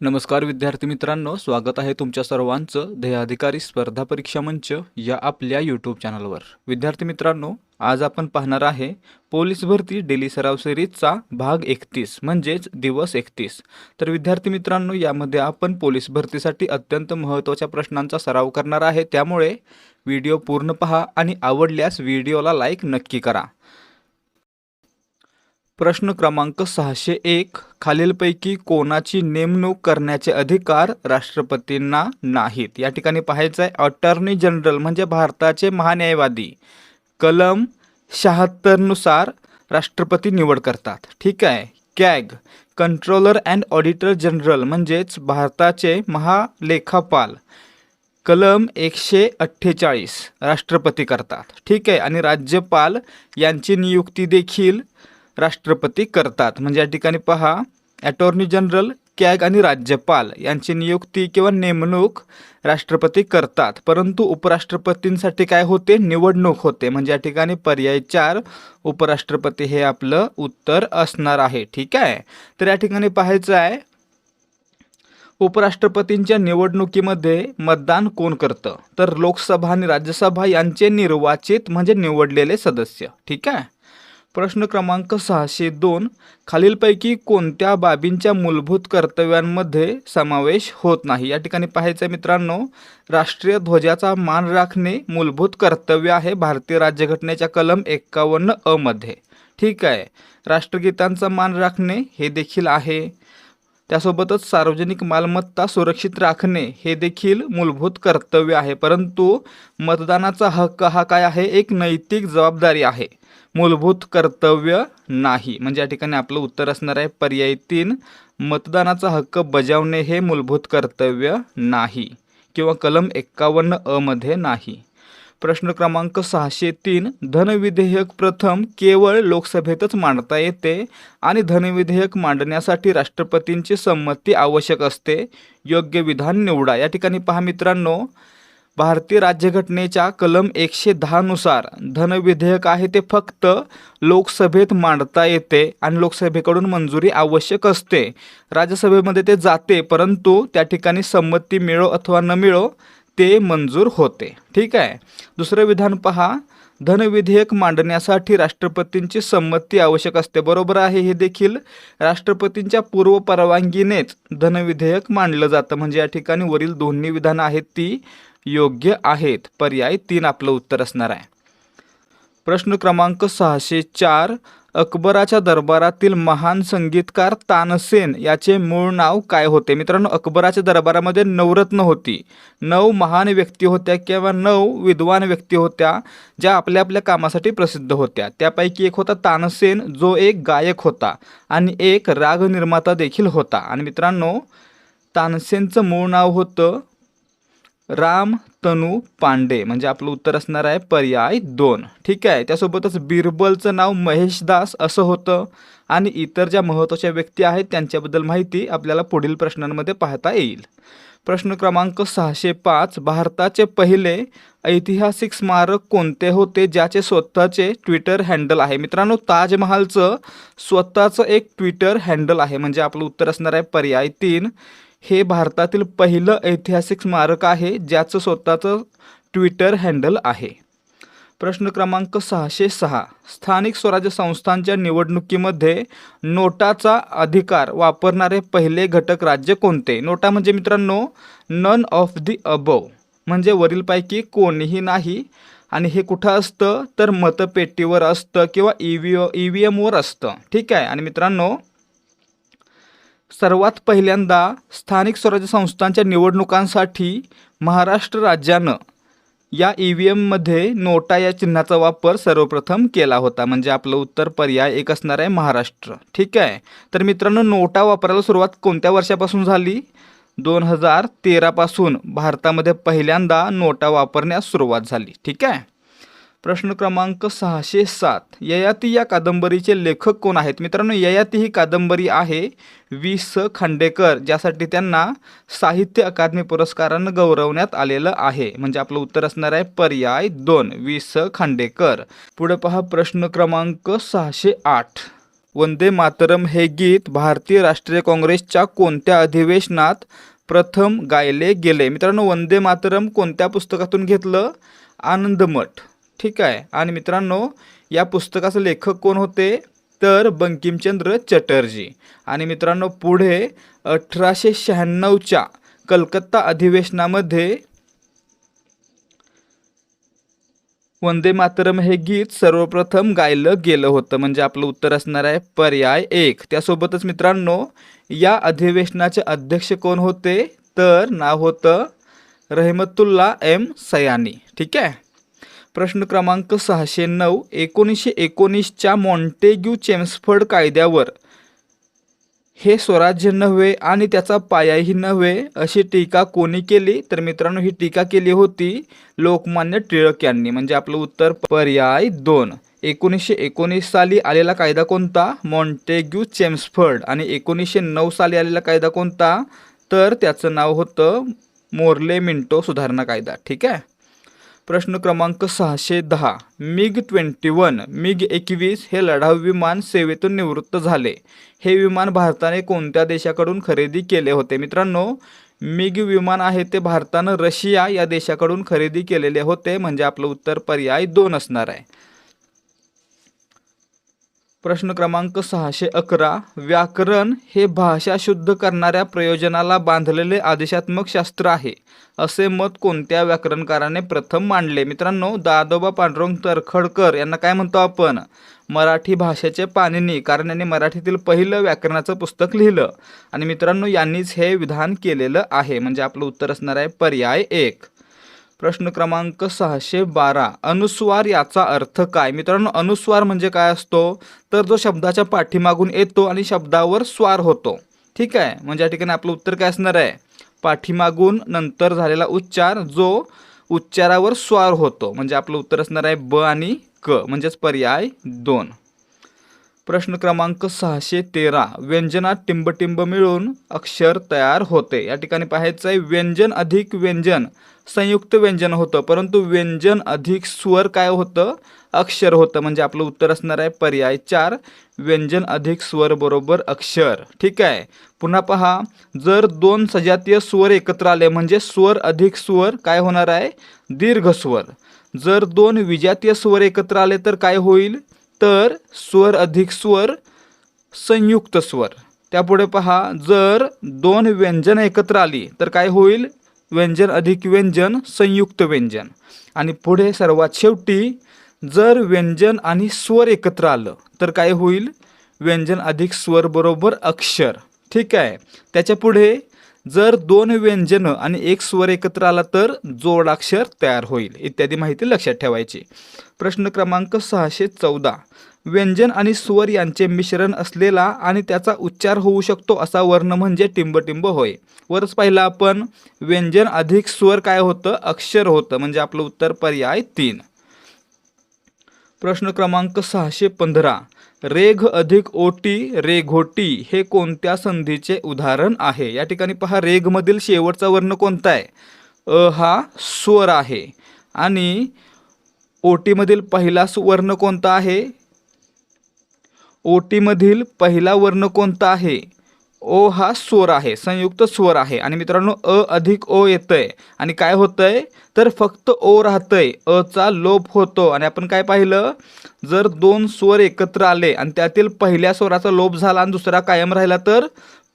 नमस्कार विद्यार्थी मित्रांनो स्वागत आहे तुमच्या सर्वांचं ध्येयाधिकारी स्पर्धा परीक्षा मंच या आपल्या यूट्यूब चॅनलवर विद्यार्थी मित्रांनो आज आपण पाहणार आहे पोलीस भरती डेली सराव सिरीजचा भाग एकतीस म्हणजेच दिवस एकतीस. तर विद्यार्थी मित्रांनो यामध्ये आपण पोलीस भरतीसाठी अत्यंत महत्त्वाच्या प्रश्नांचा सराव करणार आहे. त्यामुळे व्हिडिओ पूर्ण पहा आणि आवडल्यास व्हिडिओला लाईक नक्की करा. प्रश्न क्रमांक सहाशे एक. खालीलपैकी कोणाची नेमणूक करण्याचे अधिकार राष्ट्रपतींना नाहीत? या ठिकाणी पाहायचं आहे अटॉर्नी जनरल म्हणजे भारताचे महान्यायवादी कलम शहात्तरनुसार राष्ट्रपती निवड करतात. ठीक आहे? CAG controller and auditor general म्हणजेच भारताचे महालेखापाल कलम एकशे अठ्ठेचाळीस राष्ट्रपती करतात. ठीक आहे? आणि राज्यपाल यांची नियुक्ती देखील राष्ट्रपती करतात. म्हणजे या ठिकाणी पहा ॲटॉर्नी जनरल कॅग आणि राज्यपाल यांची नियुक्ती किंवा नेमणूक राष्ट्रपती करतात. परंतु उपराष्ट्रपतींसाठी काय होते? निवडणूक होते. म्हणजे या ठिकाणी पर्याय चार उपराष्ट्रपती हे आपलं उत्तर असणार आहे. ठीक आहे? तर या ठिकाणी पाहायचं आहे उपराष्ट्रपतींच्या निवडणुकीमध्ये मतदान कोण करतं? तर लोकसभा आणि राज्यसभा यांचे निर्वाचित म्हणजे निवडलेले सदस्य. ठीक आहे? प्रश्न क्रमांक सहाशे दोन खालीलपैकी कोणत्या बाबींच्या मूलभूत कर्तव्यांमध्ये समावेश होत नाही? या ठिकाणी पाहायचं आहे मित्रांनो राष्ट्रीय ध्वजाचा मान राखणे मूलभूत कर्तव्य आहे भारतीय राज्यघटनेच्या कलम एक्कावन्न अ मध्ये. ठीक आहे. राष्ट्रगीतांचा मान राखणे हे देखील आहे. त्यासोबतच सार्वजनिक मालमत्ता सुरक्षित राखणे हे देखील मूलभूत कर्तव्य आहे. परंतु मतदानाचा हक्क हा काय आहे? एक नैतिक जबाबदारी आहे. मूलभूत कर्तव्य नाही. म्हणजे या ठिकाणी आपलं उत्तर असणार आहे पर्याय तीन मतदानाचा हक्क बजावणे हे मूलभूत कर्तव्य नाही किंवा कलम एक्कावन्न अ मध्ये नाही. प्रश्न क्रमांक सहाशे तीन धनविधेयक प्रथम केवळ लोकसभेतच मांडता येते आणि धनविधेयक मांडण्यासाठी राष्ट्रपतींची संमती आवश्यक असते. योग्य विधान निवडा. या ठिकाणी पहा मित्रांनो भारतीय राज्यघटनेच्या कलम एकशे दहानुसार धनविधेयक आहे ते फक्त लोकसभेत मांडता येते आणि लोकसभेकडून मंजुरी आवश्यक असते. राज्यसभेमध्ये ते जाते परंतु त्या ठिकाणी संमती मिळो अथवा न मिळो ते मंजूर होते. ठीक आहे? दुसरं विधान पहा. धनविधेयक मांडण्यासाठी राष्ट्रपतींची संमती आवश्यक असते. बरोबर आहे हे देखील राष्ट्रपतींच्या पूर्व परवानगीनेच धनविधेयक मांडलं जातं. म्हणजे या ठिकाणी वरील दोन्ही विधानं आहेत ती योग्य आहेत. पर्याय तीन आपलं उत्तर असणार आहे. प्रश्न क्रमांक सहाशे चार अकबराच्या दरबारातील महान संगीतकार तानसेन याचे मूळ नाव काय होते? मित्रांनो अकबराच्या दरबारामध्ये नवरत्न होती. नऊ महान व्यक्ती होत्या किंवा नऊ विद्वान व्यक्ती होत्या ज्या आपल्या आपल्या कामासाठी प्रसिद्ध होत्या. त्यापैकी एक होता तानसेन जो एक गायक होता आणि एक राग निर्माता देखील होता. आणि मित्रांनो तानसेनचं मूळ नाव होतं राम तनू पांडे म्हणजे आपलं उत्तर असणार आहे पर्याय दोन. ठीक आहे? त्यासोबतच बिरबलचं नाव महेश दास असं होतं. आणि इतर ज्या महत्त्वाच्या व्यक्ती आहेत त्यांच्याबद्दल माहिती आपल्याला पुढील प्रश्नांमध्ये पाहता येईल. प्रश्न क्रमांक सहाशे पाच भारताचे पहिले ऐतिहासिक स्मारक कोणते होते ज्याचे स्वतःचे ट्विटर हँडल आहे? मित्रांनो ताजमहालचं स्वतःचं एक ट्विटर हँडल आहे म्हणजे आपलं उत्तर असणार आहे पर्याय तीन. हे भारतातील पहिलं ऐतिहासिक स्मारक आहे ज्याचं स्वतःचं ट्विटर हँडल आहे. प्रश्न क्रमांक सहाशे सहा. स्थानिक स्वराज्य संस्थांच्या निवडणुकीमध्ये नोटाचा अधिकार वापरणारे पहिले घटक राज्य कोणते? नोटा म्हणजे मित्रांनो नन ऑफ दी अबव म्हणजे वरीलपैकी कोणीही नाही. आणि हे कुठं असतं? तर मतपेटीवर असतं किंवा ई व्ही ई व्ही एमवर असतं. ठीक आहे? आणि मित्रांनो सर्वात पहिल्यांदा स्थानिक स्वराज्य संस्थांच्या निवडणुकांसाठी महाराष्ट्र राज्यानं या ई व्ही एममध्ये नोटा या चिन्हाचा वापर सर्वप्रथम केला होता. म्हणजे आपलं उत्तर पर्याय एक असणार आहे महाराष्ट्र. ठीक आहे? तर मित्रांनो नोटा वापरायला सुरुवात कोणत्या वर्षापासून झाली? दोन हजार तेरापासून भारतामध्ये पहिल्यांदा नोटा वापरण्यास सुरुवात झाली. ठीक आहे? प्रश्न क्रमांक सहाशे सात. ययाती या कादंबरीचे लेखक कोण आहेत? मित्रांनो ययाती ही कादंबरी आहे वि स. खांडेकर ज्यासाठी त्यांना साहित्य अकादमी पुरस्कारानं गौरवण्यात आलेलं आहे. म्हणजे आपलं उत्तर असणार आहे पर्याय दोन. वि स. खांडेकर. पुढे पहा प्रश्न क्रमांक सहाशे आठ. वंदे मातरम हे गीत भारतीय राष्ट्रीय काँग्रेसच्या कोणत्या अधिवेशनात प्रथम गायले गेले? मित्रांनो वंदे मातरम कोणत्या पुस्तकातून घेतलं? आनंदमठ. ठीक आहे. आणि मित्रांनो या पुस्तकाचं लेखक कोण होते? तर बंकिमचंद्र चटर्जी. आणि मित्रांनो पुढे अठराशे शहाण्णवच्या कलकत्ता अधिवेशनामध्ये वंदे मातरम हे गीत सर्वप्रथम गायलं गेलं होतं. म्हणजे आपलं उत्तर असणार आहे पर्याय एक. त्यासोबतच मित्रांनो या अधिवेशनाचे अध्यक्ष कोण होते? तर नाव होतं रहमतुल्ला एम सयानी. ठीक आहे? प्रश्न क्रमांक सहाशे नऊ एकोणीसशे एकोणीसच्या मॉन्टेग्यू चेम्सफर्ड कायद्यावर. हे स्वराज्य नव्हे आणि त्याचा पायाही नव्हे अशी टीका कोणी केली? तर मित्रांनो ही टीका केली होती लोकमान्य टिळक यांनी. म्हणजे आपलं उत्तर पर्याय दोन. एकोणीसशे एकोणीस साली आलेला कायदा कोणता? Montagu Chelmsford. आणि एकोणीसशे नऊ साली आलेला कायदा कोणता? तर त्याचं नाव होतं मोर्ले मिंटो सुधारणा कायदा. ठीक आहे? प्रश्न क्रमांक सहाशे दहा. मिग ट्वेंटी वन मिग एकवीस हे लढाऊ विमान सेवेतून निवृत्त झाले. हे विमान भारताने कोणत्या देशाकडून खरेदी केले होते? मित्रांनो मिग विमान आहे ते भारतानं रशिया या देशाकडून खरेदी केलेले होते म्हणजे आपलं उत्तर पर्याय दोन असणार आहे. प्रश्न क्रमांक सहाशे अकरा व्याकरण हे भाषा शुद्ध करणाऱ्या प्रयोजनाला बांधलेले आदेशात्मक शास्त्र आहे. असे मत कोणत्या व्याकरणकाराने प्रथम मांडले? मित्रांनो दादोबा पांडुरंग तरखडकर यांना काय म्हणतो आपण? मराठी भाषेचे पाणिनी कारण यांनी मराठीतील पहिलं व्याकरणाचं पुस्तक लिहिलं. आणि मित्रांनो यांनीच हे विधान केलेलं आहे. म्हणजे आपलं उत्तर असणार आहे पर्याय एक. प्रश्न क्रमांक सहाशे बारा. अनुस्वार याचा अर्थ काय? मित्रांनो अनुस्वार म्हणजे काय असतो? तर जो शब्दाच्या पाठीमागून येतो आणि शब्दावर स्वार होतो. ठीक आहे? म्हणजे या ठिकाणी आपलं उत्तर काय असणार आहे? पाठीमागून नंतर झालेला उच्चार जो उच्चारावर स्वार होतो. म्हणजे आपलं उत्तर असणार आहे ब आणि क. म्हणजेच पर्याय दोन. प्रश्न क्रमांक सहाशे तेरा. व्यंजनात टिंबटिंब मिळून अक्षर तयार होते. या ठिकाणी पाहायचं आहे व्यंजन अधिक व्यंजन. संयुक्त व्यंजन होतं. परंतु व्यंजन अधिक स्वर काय होतं? अक्षर होतं. म्हणजे आपलं उत्तर असणार आहे पर्याय चार. व्यंजन अधिक स्वर बरोबर अक्षर. ठीक आहे? पुन्हा पहा. जर दोन सजातीय स्वर एकत्र आले म्हणजे स्वर अधिक स्वर काय होणार आहे? दीर्घ स्वर. जर दोन विजातीय स्वर एकत्र आले तर काय होईल? तर स्वर अधिक स्वर संयुक्त स्वर. त्यापुढे पहा. जर दोन व्यंजन एकत्र आली तर काय होईल? व्यंजन अधिक व्यंजन संयुक्त व्यंजन. आणि पुढे सर्वात शेवटी जर व्यंजन आणि स्वर एकत्र आलं तर काय होईल? व्यंजन अधिक स्वर बरोबर अक्षर. ठीक आहे? त्याच्या पुढे जर दोन व्यंजनं आणि एक स्वर एकत्र आला तर जोडाक्षर तयार होईल. इत्यादी माहिती लक्षात ठेवायची. प्रश्न क्रमांक सहाशे चौदा. व्यंजन आणि स्वर यांचे मिश्रण असलेला आणि त्याचा उच्चार होऊ शकतो असा वर्ण म्हणजे टिंबटिंब होय. वरच पाहिलं आपण व्यंजन अधिक स्वर काय होतं? अक्षर होतं. म्हणजे आपलं उत्तर पर्याय तीन. प्रश्न क्रमांक सहाशे पंधरा. रेघ अधिक ओटी रेघोटी हे कोणत्या संधीचे उदाहरण आहे? या ठिकाणी पहा रेघमधील शेवटचा वर्ण कोणता आहे? अ हा स्वर आहे. आणि ओटीमधील पहिला सु- वर्ण कोणता आहे? ओटीमधील पहिला वर्ण कोणता आहे? ओ हा स्वर आहे संयुक्त स्वर आहे. आणि मित्रांनो अ अधिक ओ येतंय. आणि काय होतंय? तर फक्त ओ राहतंय. अचा लोप होतो. आणि आपण काय पाहिलं? जर दोन स्वर एकत्र आले आणि त्यातील पहिल्या स्वराचा लोप झाला आणि दुसरा कायम राहिला तर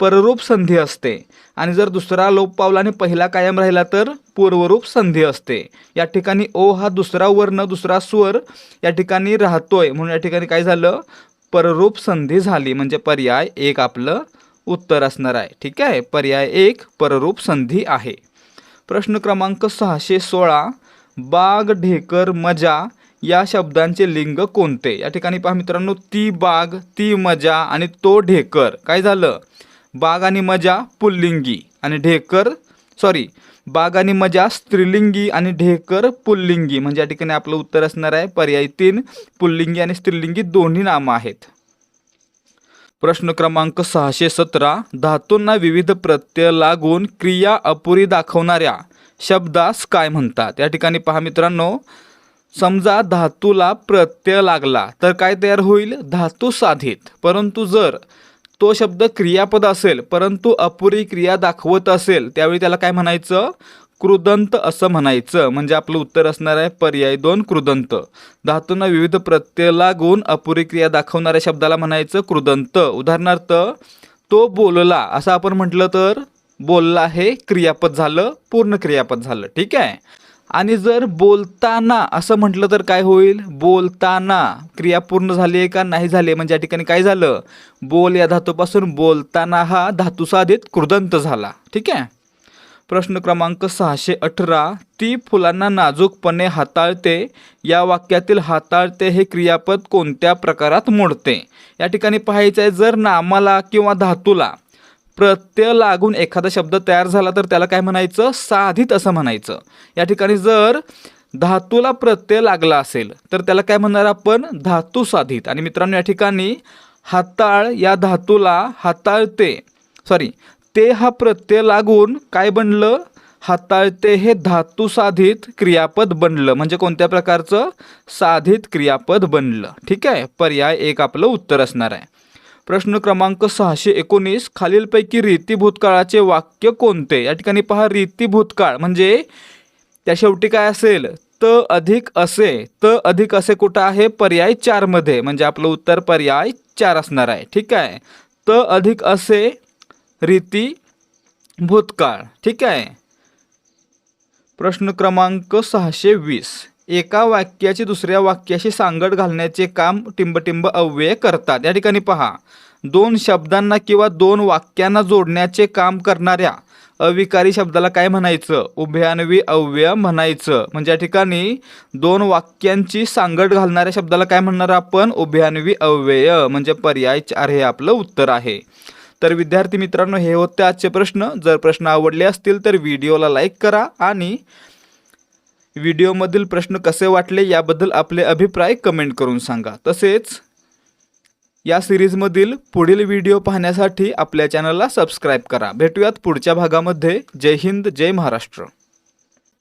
पररूप संधी असते. आणि जर दुसरा लोप पावला आणि पहिला कायम राहिला तर पूर्वरूप संधी असते. या ठिकाणी ओ हा दुसरा वर्ण दुसरा स्वर या ठिकाणी राहतोय. म्हणून या ठिकाणी काय झालं? पररूप संधी झाली म्हणजे पर्याय एक आपलं उत्तर असणार आहे. ठीक आहे? पर्याय एक पररूप संधी आहे. प्रश्न क्रमांक सहाशे सोळा बाग ढेकर मजा या शब्दांचे लिंग कोणते? या ठिकाणी पहा मित्रांनो ती बाग ती मजा आणि तो ढेकर. काय झालं? बाग आणि मजा पुल्लिंगी आणि ढेकर सॉरी बाग आणि मजा स्त्रीलिंगी आणि ढेकर पुल्लिंगी. म्हणजे या ठिकाणी आपलं उत्तर असणार आहे पर्याय तीन पुल्लिंगी आणि स्त्रीलिंगी दोन्ही नामं आहेत. प्रश्न क्रमांक सहाशे सतरा धातूंना विविध प्रत्यय लागून क्रिया अपुरी दाखवणाऱ्या शब्दास काय म्हणतात? या ठिकाणी पहा मित्रांनो समजा धातूला प्रत्यय लागला तर काय तयार होईल? धातू साधित. परंतु जर तो शब्द क्रियापद असेल परंतु अपुरी क्रिया दाखवत असेल त्यावेळी त्याला काय म्हणायचं? कृदंत असं म्हणायचं. म्हणजे आपलं उत्तर असणार आहे पर्याय दोन कृदंत धातूंना विविध प्रत्यय लागून अपुरी क्रिया दाखवणाऱ्या शब्दाला म्हणायचं कृदंत उदाहरणार्थ तो बोलला. असं आपण म्हटलं तर बोलला हे क्रियापद झालं पूर्ण क्रियापद झालं. ठीक आहे? आणि जर बोलताना असं म्हटलं तर काय होईल? बोलताना. क्रिया पूर्ण झाली आहे का? नाही झाली म्हणजे या ठिकाणी काय झालं? बोल या धातूपासून बोलताना हा धातुसाधित कृदंत झाला. ठीक आहे? प्रश्न क्रमांक सहाशे अठरा. ती फुलांना नाजूकपणे हाताळते. या वाक्यातील हाताळते हे क्रियापद कोणत्या प्रकारात मोडते? या ठिकाणी पाहायचं आहे जर नामाला किंवा धातूला प्रत्यय लागून एखादा शब्द तयार झाला तर त्याला काय म्हणायचं? साधित असं म्हणायचं. या ठिकाणी जर धातूला प्रत्यय लागला असेल तर त्याला काय म्हणणार आपण? धातू साधित. आणि मित्रांनो या ठिकाणी हाताळ या धातूला हाताळते. सॉरी ते हा प्रत्यय लागून काय बनलं? हाताळते हे धातू साधित क्रियापद बनलं. म्हणजे कोणत्या प्रकारचं? साधित क्रियापद बनलं. ठीक आहे? पर्याय एक आपलं उत्तर असणार आहे. प्रश्न क्रमांक सहाशे एकोणीस खालीलपैकी रीती भूतकाळाचे वाक्य कोणते? या ठिकाणी पहा रीती भूतकाळ म्हणजे त्या शेवटी काय असेल? त अधिक असे त अधिक असे कुठं आहे? पर्याय चारमध्ये म्हणजे आपलं उत्तर पर्याय चार असणार आहे. ठीक आहे? त अधिक असे रीती भूतकाळ. ठीक आहे? प्रश्न क्रमांक सहाशे वीस. एका वाक्याची दुसऱ्या वाक्याशी सांगड घालण्याचे काम टिंबटिंब अव्यय करतात. या ठिकाणी पहा. दोन शब्दांना किंवा दोन वाक्यांना जोडण्याचे काम करणाऱ्या अविकारी शब्दाला काय म्हणायचं? उभयान्वी अव्यय म्हणायचं. म्हणजे या ठिकाणी दोन वाक्यांची सांगड घालणाऱ्या शब्दाला काय म्हणणार आपण? उभयान्वी अव्यय. म्हणजे पर्याय चार हे आपलं उत्तर आहे. तर विद्यार्थी मित्रांनो हे होते आजचे प्रश्न. जर प्रश्न आवडले असतील तर व्हिडिओला लाईक करा आणि व्हिडिओमधील प्रश्न कसे वाटले याबद्दल आपले अभिप्राय कमेंट करून सांगा. तसेच या सिरीजमधील पुढील व्हिडिओ पाहण्यासाठी आपल्या चॅनलला सबस्क्राईब करा. भेटूयात पुढच्या भागामध्ये. जय हिंद जय महाराष्ट्र.